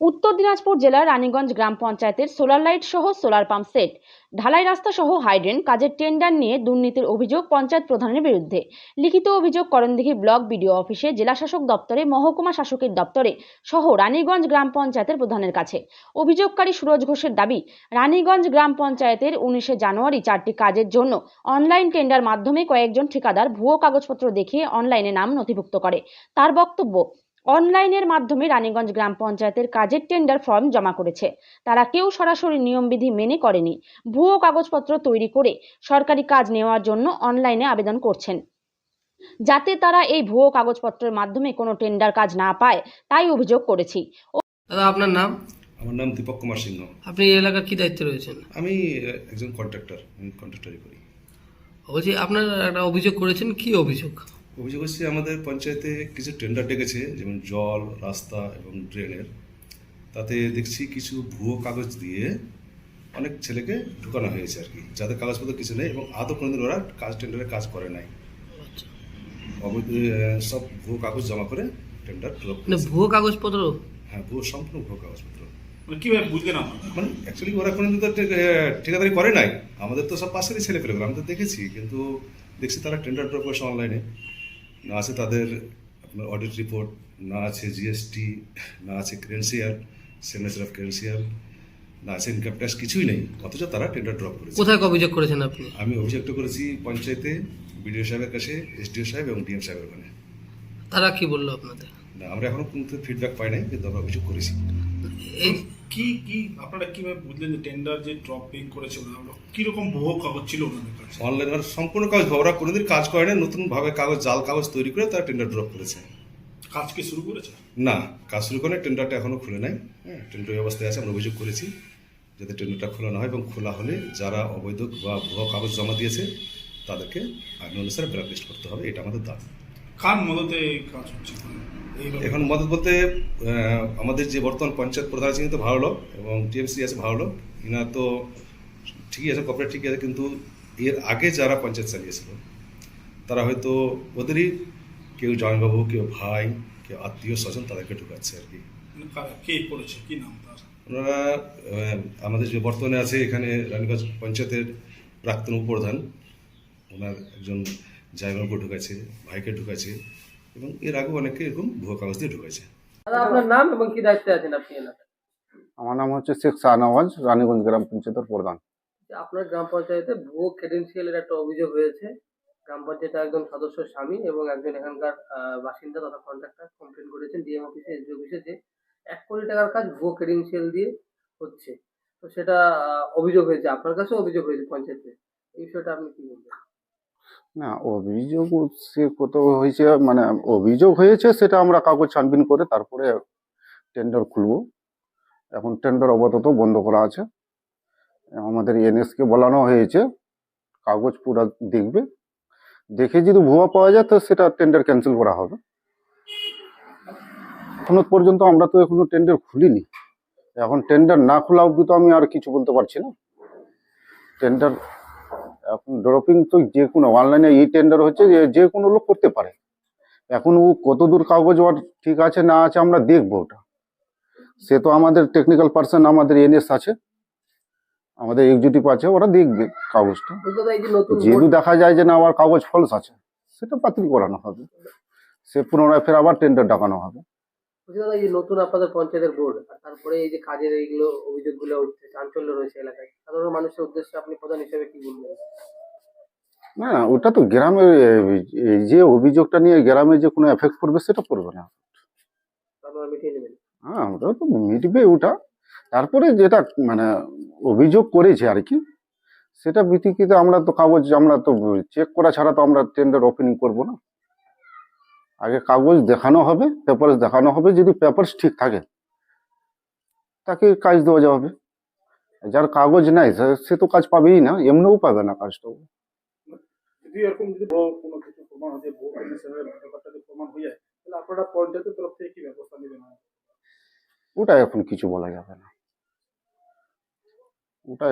উত্তর দিনাজপুর জেলার রানীগঞ্জ গ্রাম পঞ্চায়েতের সোলার লাইট সহ সোলার পাম্প সেট, ঢালাই রাস্তা সহ হাইড্রেন, কাজের টেন্ডার নিয়ে দুর্নীতির অভিযোগ পঞ্চায়েত প্রধানের বিরুদ্ধে। লিখিত অভিযোগ করণদিঘি ব্লক বিডিও অফিসে জেলাশাসক দপ্তরে, মহকুমা শাসকের দপ্তরে সহ রানীগঞ্জ গ্রাম পঞ্চায়েতের প্রধানের কাছে। অভিযোগকারী সুরজ ঘোষের দাবি, রানীগঞ্জ গ্রাম পঞ্চায়েতের উনিশে জানুয়ারি চারটি কাজের জন্য অনলাইন টেন্ডার মাধ্যমে কয়েকজন ঠিকাদার ভুয়ো কাগজপত্র দেখিয়ে অনলাইনে নাম নথিভুক্ত করে। তার বক্তব্য অনলাইনের মাধ্যমে রানীগঞ্জ গ্রাম পঞ্চায়েতের কাজের টেন্ডার ফর্ম জমা করেছে। তারা কেউ সরাসরি নিয়মবিধি মেনে করেনি। ভুয়ো কাগজপত্র তৈরি করে সরকারি কাজ নেওয়ার জন্য অনলাইনে আবেদন করছেন। যাতে তারা এই ভুয়ো কাগজপত্রের মাধ্যমে কোনো টেন্ডার কাজ না পায় তাই অভিযোগ করেছি। দাদা আপনার নাম? আমার নাম দীপক কুমার সিংহ। আপনি এই এলাকার কি দায়িত্বে রয়েছেন? আমি একজন কন্ট্রাক্টর আমি কন্ট্রাক্টরি করি। বলছি আপনার একটা অভিযোগ করেছেন কি অভিযোগ? অভিযোগ হচ্ছে আমাদের পঞ্চায়েতে কিছু টেন্ডার ডেকেছে যেমন জল রাস্তা এবং ড্রেনের তাতে দেখছি কিছু ভুয়ো কাগজ দিয়ে অনেক ছেলেকে ঢুকানো হয়েছে আর কি যাদের কাগজপত্র কিছু নেই এবং আদৌ কোনোদিন ওরা কাজ টেন্ডারে কাজ করে নাই। আচ্ছা। অবৈধ সব ভুয়ো কাগজ জমা করে টেন্ডার ড্রপ মানে ভুয়ো কাগজপত্র? হ্যাঁ ভুয়ো সম্পূর্ণ ভুয়ো কাগজপত্র। মানে কীভাবে বুঝলেন আপনারা মানে অ্যাকচুয়ালি ওরা কোনোদিন তো ঠিকাদারি করে নাই। আমাদের তো সব পাশেরই ছেলে পেলে আমি তো দেখেছি কিন্তু দেখছি তারা টেন্ডার ড্রপ করেছে অনলাইনে না আছে তাদের আপনার অডিট রিপোর্ট না আছে জিএসটি না আছে ক্রেন্সিয়াল সিগনেচার অফ ক্রেন্সিয়াল না আছে ইনকাম ট্যাক্স কিছুই নেই। অথচ তারা টেন্ডার ড্রপ করেছে। কোথায় অভিযোগ করেছেন আপনি? আমি অভিযোগটা করেছি পঞ্চায়েতে বিডিও সাহেবের কাছে এসডিও সাহেব এবং ডিএম সাহেবের ওখানে। তারা কি বলল আপনাদের? না আমরা এখনও কিন্তু ফিডব্যাক পাই নাই কিন্তু আমরা অভিযোগ করেছি। এই কি কি আপনারা কীভাবে বুঝলেন যে টেন্ডার যে ড্রপিং করেছে ওরা কীরকম বহু কাগজ ছিল ওনাদের কাছে? অনলাইন আর সম্পূর্ণ কাজ ওরা কোনোদিন কাজ করে না নতুন ভাবে কাগজ জাল কাগজ তৈরি করে তারা টেন্ডার ড্রপ করেছে। কাজ কি শুরু করেছে? না কাজ শুরু করে টেন্ডারটা এখনও খুলে নাই। হ্যাঁ টেন্ডার অবস্থায় আছে আমরা অভিযোগ করেছি যাতে টেন্ডারটা খোলা না হয় এবং খোলা হলে যারা অবৈধ বা ভুয়া কাগজ জমা দিয়েছে তাদেরকে আইন অনুসারে ব্ল্যাকলিস্ট করতে হবে এটা আমাদের দাবি। কার মদতে এই কাজ হচ্ছে? এখন মদত বলতে আমাদের যে বর্তমান পঞ্চায়েত প্রধান আছে কিন্তু ভালো লোক এবং টিএমসি আছে ভালো লোক। ইনা তো ঠিকই আছে কপারেট ঠিকই আছে কিন্তু এর আগে যারা পঞ্চায়েত চালিয়েছিল তারা হয়তো ওদেরই কেউ জয়বাবু কেউ ভাই কেউ আত্মীয় স্বজন তাদেরকে ঢুকাচ্ছে আর কি। মানে কে করেছে? কি নাম তার? ওনারা আমাদের যে বর্তমানে আছে এখানে রানীগঞ্জ পঞ্চায়েতের প্রাক্তন উপপ্রধান। ওনার একজন জায়গাকে ঢুকাইছে ভাইকে ঢুকাইছে এবং এর আগে অনেকে এরকম ভুয়া কাগজ দিয়ে ঢুকাইছে আপনার নাম এবং কি দায়িত্বে আছেন আপনি আমার নাম হচ্ছে শেখ শাহনওয়াজ রানীগঞ্জ গ্রাম পঞ্চায়েতের প্রধান। আপনার গ্রাম পঞ্চায়েতে ভুয়ো ক্রেডেন্সিয়ালের একটা অভিযোগ হয়েছে। গ্রাম পঞ্চায়েতের একজন সদস্য স্বামী এবং একজন এখানকার বাসিন্দা তথা কন্ট্রাক্টর কমপ্লেন করেছেন ডিএম অফিসে এসডি অফিসে যে এক কোটি টাকার কাজ ভুয়ো ক্রেডেন্সিয়াল দিয়ে হচ্ছে। তো সেটা অভিযোগ হয়েছে। আপনার কাছেও অভিযোগ হয়েছে পঞ্চায়েতে। এই বিষয়টা আপনি কি বলবেন? না, অভিযোগ সে কত হয়েছে মানে অভিযোগ হয়েছে, সেটা আমরা কাগজ ছানবিন করে তারপরে টেন্ডার খুলবো। এখন টেন্ডার আপাতত বন্ধ করা আছে। আমাদের এনএসকে বলানো হয়েছে, কাগজ পুরো দেখবে। দেখে যদি ভুয়া পাওয়া যায়, তো সেটা টেন্ডার ক্যান্সেল করা হবে। এখনও পর্যন্ত আমরা তো এখনও টেন্ডার খুলিনি। এখন টেন্ডার না খোলা অব্দি তো আমি আর কিছু বলতে পারছি না। টেন্ডার ড্রপিং তো যে কোনো অনলাইনে এই টেন্ডার হচ্ছে যে যে কোনো লোক করতে পারে। এখন ও কতদূর কাগজ ওর ঠিক আছে না আছে আমরা দেখব ওটা। সে তো আমাদের টেকনিক্যাল পার্সন আমাদের এনএস আছে। আমাদের এক্সিকিউটিভ আছে ওরা দেখবে কাগজটা। যেহেতু দেখা যায় যে না আমার কাগজ ফলস আছে সেটা বাতিল করানো হবে। সে পুনরায় ফের আবার টেন্ডার ডাকানো হবে। দাদা এই নতুন আপনাদের পঞ্চায়েতের বোর্ড আর তারপরে এই যে কাজের এইগুলো অভিযোগগুলো উঠছে চাঞ্চল্য রয়েছে এলাকায় সাধারণ মানুষের উদ্দেশ্যে আপনি প্রধান হিসেবে কি বলবেন? না না ওটা তো গ্রামে এই যে অভিযোগটা নিয়ে গ্রামে যে কোনো এফেক্ট করবে সেটা করবে না। হ্যাঁ আমরা তো মিটবে ওটা। তারপরে যেটা মানে অভিযোগ করেছে আর কি সেটা ভিত্তিতে আমরা তো কাগজ আমরা তো চেক করা ছাড়া তো আমরা টেন্ডার ওপেনিং করব না। আগে কাগজ দেখানো হবে পেপারস দেখানো হবে যদি পেপারস ঠিক থাকে। তাকে কাজ দেওয়া যাবে। যার কাগজ নাই সে- তো কাজ পাবেই না এমনিও পাবে না কাজটা যদি এরকম যদি কোনো কিছু প্রমাণ হয় যে বহু হিসেবে ব্যাপারটা যদি প্রমাণ হয়ে যায় তাহলে আপনারা পঞ্চায়েতের থেকে কি ওটা এখন কিছু বলা যাবে না। ওটা